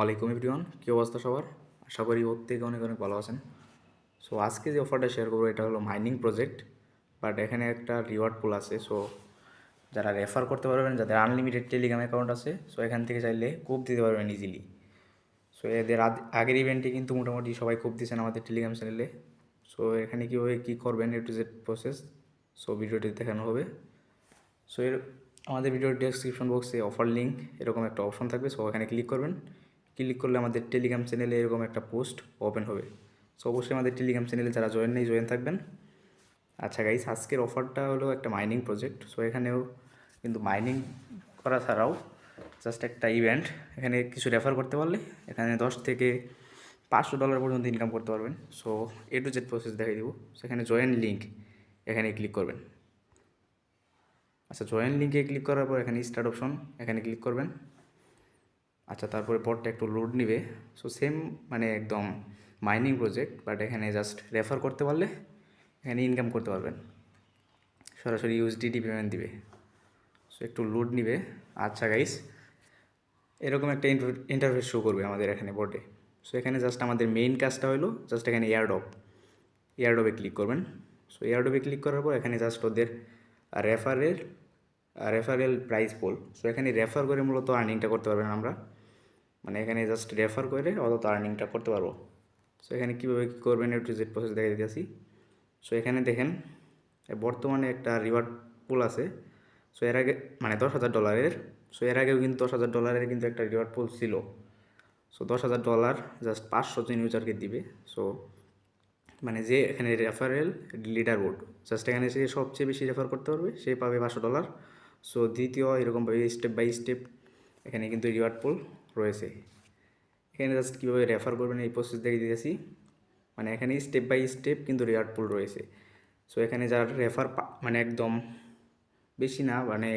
ওয়ালাইকুম এভরিওয়ান, কী অবস্থা সবার? আশা করি ওর থেকে অনেক অনেক ভালো আছেন। সো আজকে যে অফারটা শেয়ার করব, এটা হলো মাইনিং প্রজেক্ট বাট এখানে একটা রিওয়ার্ড পুল আছে। সো যারা রেফার করতে পারবেন, যাদের আনলিমিটেড টেলিগ্রাম অ্যাকাউন্ট আছে সো এখান থেকে চাইলে কোপ দিতে পারবেন ইজিলি সো এদের আগের ইভেন্টে কিন্তু মোটামুটি সবাই কোপ দিয়েছেন আমাদের টেলিগ্রাম চ্যানেলে সো এখানে কীভাবে কী করবেন A to Z process so ভিডিওটি দেখানো হবে। সো এর, আমাদের ভিডিওর ডেসক্রিপশন বক্সে অফার লিঙ্ক এরকম একটা অপশন থাকবে। সো এখানে ক্লিক করবেন। ক্লিক করলে আমাদের টেলিগ্রাম চ্যানেলে এরকম একটা পোস্ট ওপেন হবে। সো অবশ্যই আমাদের টেলিগ্রাম চ্যানেলে যারা জয়েন নেই জয়েন থাকবেন। আচ্ছা গাইস আজকের অফারটা হলো একটা মাইনিং প্রজেক্ট সো এখানেও কিন্তু মাইনিং করা ছাড়াও জাস্ট একটা ইভেন্ট এখানে কিছু রেফার করতে পারলে এখানে দশ থেকে পাঁচশো ডলার পর্যন্ত ইনকাম করতে পারবেন। So A to Z process দেখাই দেবো। সেখানে জয়েন লিঙ্ক এখানে ক্লিক করবেন। আচ্ছা জয়েন লিঙ্কে ক্লিক করার পর এখানে স্টার্ট অপশন এখানে ক্লিক করবেন। আচ্ছা তারপরে পরটা একটু লোড নিবে। সো সেম মানে একদম মাইনিং প্রজেক্ট বাট এখানে জাস্ট রেফার করতে পারলে এখানে ইনকাম করতে পারবেন। সরাসরি ইউএসডিটি পেমেন্ট দিবে। সো একটু লোড নিবে। আচ্ছা গাইস এরকম একটা ইন্টারফেস শো করবে আমাদের এখানে বোর্ডে সো এখানে জাস্ট আমাদের মেইন কাজটা হলো জাস্ট এখানে এয়ারডপ এয়ারডপে ক্লিক করবেন। সো এয়ারডপে ক্লিক করার পর এখানে জাস্ট ওদের রেফারের রেফারেল প্রাইস পোল সো এখানে রেফার করে মূলত আর্নিংটা করতে পারবেন আমরা। মানে এখানে জাস্ট রেফার করে অত আর্নিংটা করতে পারব। সো এখানে কীভাবে কী করবেন একটু জেড প্রসেস দেখে দিতেছি। সো এখানে দেখেন বর্তমানে একটা রিওয়ার্ড পুল আছে। সো এর আগে মানে দশ হাজার ডলারের সো এর আগেও কিন্তু দশ হাজার ডলারের কিন্তু একটা রিওয়ার্ড পুল ছিল। সো দশ হাজার ডলার জাস্ট পাঁচশো জন ইউজারকে দিবে। সো মানে যে এখানে রেফারেল লিডার বোর্ড জাস্ট এখানে সে সবচেয়ে বেশি রেফার করতে পারবে, সে পাবে পাঁচশো ডলার সো দ্বিতীয় এরকমভাবে স্টেপ বাই স্টেপ এখানে কিন্তু রিওয়ার্ড পুল রয়েছে। এখানে জাস্ট কীভাবে রেফার করবেন এই প্রসেস দেখে দিয়েছি মানে এখানে স্টেপ বাই স্টেপ কিন্তু রিওয়ার্ড পুল রয়েছে। সো এখানে যার রেফার মানে একদম বেশি না মানে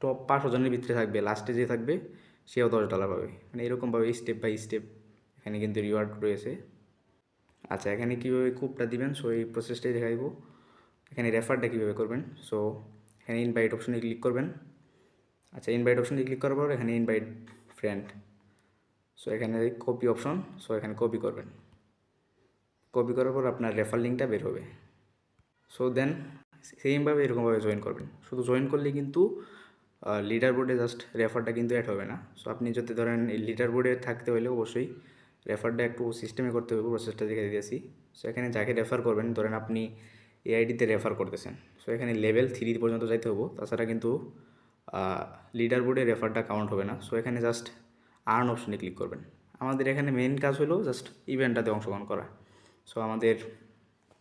টপ পাঁচশো জনের ভিতরে থাকবে লাস্টে যে থাকবে, সেও দশ ডলার পাবে। মানে এরকমভাবে স্টেপ বাই স্টেপ এখানে কিন্তু রিওয়ার্ড রয়েছে। আচ্ছা এখানে কীভাবে কুপটা দিবেন? সো এই প্রসেসটাই দেখাইব। এখানে রেফারটা কীভাবে করবেন? সো এখানে ইনভাইট অপশনে ক্লিক করবেন। আচ্ছা ইনভাইট অপশনে ক্লিক করার পর এখানে ইনভাইট ফ্রেন্ড সো এখানে কপি অপশন সো এখানে কপি করবেন। কপি করার পর আপনার রেফার লিঙ্কটা বের হবে। সো দেন সেমভাবে এরকমভাবে জয়েন করবেন। শুধু জয়েন করলে কিন্তু লিডার বোর্ডে জাস্ট রেফারটা কিন্তু অ্যাড হবে না। সো আপনি যদি ধরেন লিডার বোর্ডে থাকতে হলে অবশ্যই রেফারটা একটু সিস্টেমে করতে হবে প্রসেসটা দেখে দিয়েছি সো এখানে যাকে রেফার করবেন, ধরেন আপনি এআইডিতে রেফার করতেছেন। সো এখানে লেভেল থ্রি পর্যন্ত যাইতে হব। তাছাড়া কিন্তু লিডার বোর্ডে রেফারটা কাউন্ট হবে না। সো এখানে জাস্ট আর্ন অপশনে ক্লিক করবেন। আমাদের এখানে মেন কাজ হলো জাস্ট ইভেন্টটাতে অংশগ্রহণ করা। সো আমাদের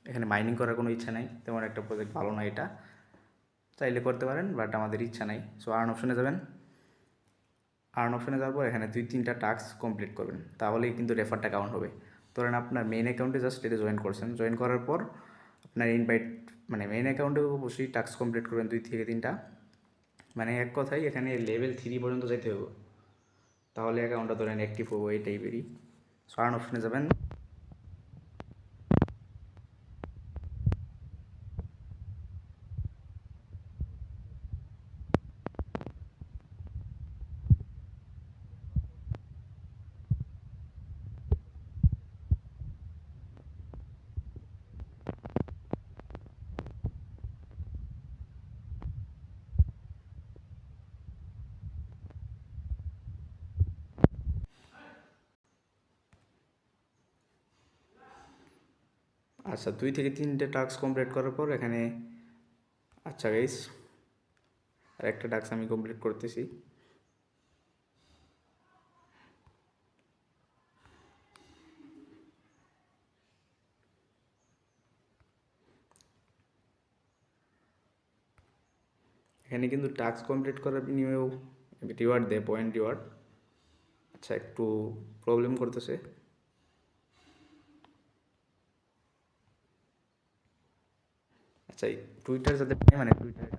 এখানে মাইনিং করার কোনো ইচ্ছা নাই, তেমন একটা প্রজেক্ট ভালো না এটা। চাইলে করতে পারেন বাট আমাদের ইচ্ছা নাই। সো আর্ন অপশনে যাবেন। আর্ন অপশনে যাওয়ার পর এখানে দুই তিনটা টাস্ক কমপ্লিট করবেন। তাহলেই কিন্তু রেফারটা কাউন্ট হবে। ধরেন আপনার মেন অ্যাকাউন্টে জাস্ট এটা জয়েন করছেন। জয়েন করার পর আপনার ইনভাইট মানে মেন অ্যাকাউন্টে অবশ্যই টাস্ক কমপ্লিট করবেন দুই থেকে তিনটা। মানে এক কথাই এখানে লেভেল থ্রি পর্যন্ত যেতে হবে। তাহলে অ্যাকাউন্টটা ধরেন অ্যাক্টিভ হব এই টাইপেরই সো অপশনে যাবেন। আচ্ছা দুই থেকে তিনটে টাস্ক কমপ্লিট করার পর এখানে আচ্ছা গাইস আর একটা টাস্ক আমি কমপ্লিট করতেছি। এখানে কিন্তু টাস্ক কমপ্লিট করার বিনিময়েও রিওয়ার্ড দেয় পয়েন্ট রিওয়ার্ড আচ্ছা একটু প্রবলেম করতেছে। আচ্ছা এই টুইটার যাতে পাই মানে টুইটারে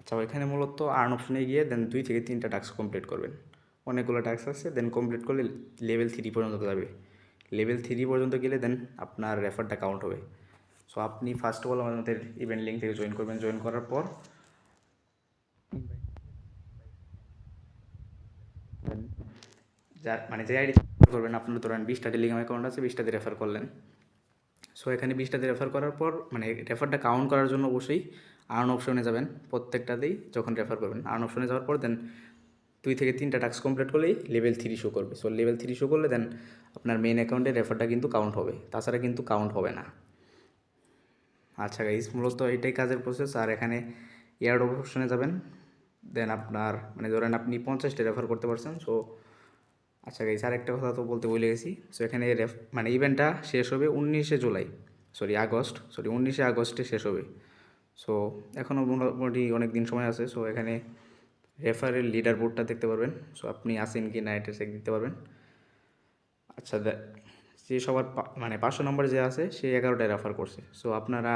আচ্ছা ওইখানে মূলত আর্ন অপশনে গিয়ে দেন দুই থেকে তিনটা টাস্ক কমপ্লিট করবেন। অনেকগুলো টাস্ক আছে দেন কমপ্লিট করলে লেভেল থ্রি পর্যন্ত যাবে। লেভেল থ্রি পর্যন্ত গেলে দেন আপনার রেফারটা কাউন্ট হবে। সো আপনি ফার্স্ট অফ অল আমাদের ইভেন্ট লিঙ্ক থেকে জয়েন করবেন। জয়েন করার পর যার মানে যে আইডি করবেন, আপনার ধরেন বিশটা টেলিগ্রাম অ্যাকাউন্ট আছে বিশটাতে রেফার করলেন। সো এখানে বিশটাতে রেফার করার পর মানে রেফারটা কাউন্ট করার জন্য অবশ্যই আর্ন অপশনে যাবেন, প্রত্যেকটাতেই যখন রেফার করবেন। আর্ন অপশনে যাওয়ার পর দেন দুই থেকে তিনটা টাস্ক কমপ্লিট করলেই লেভেল থ্রি শো করবে। সো লেভেল থ্রি শো করলে দেন আপনার মেন অ্যাকাউন্টে রেফারটা কিন্তু কাউন্ট হবে। তাছাড়া কিন্তু কাউন্ট হবে না। আচ্ছা গাইজ মূলত এটাই কাজের প্রসেস আর এখানে এয়ার অপশনে যাবেন। দেন আপনার মানে ধরেন আপনি পঞ্চাশটা রেফার করতে পারছেন। সো আচ্ছা গাইজ আর একটা কথা তো বলতে ভুলে গেছি। সো এখানে রেফ মানে ইভেন্টটা শেষ হবে উনিশে জুলাই। Sorry August. সরি উনিশে আগস্টে শেষ হবে। সো এখনও মোটামুটি অনেক দিন সময় আছে। সো এখানে রেফারের লিডার বোর্ডটা দেখতে পারবেন। সো আপনি আসেন কি না এটা চেক দিতে পারবেন। আচ্ছা যে সবার মানে পাঁচশো নম্বর যে আছে, সে এগারোটায় রেফার করছে। সো আপনারা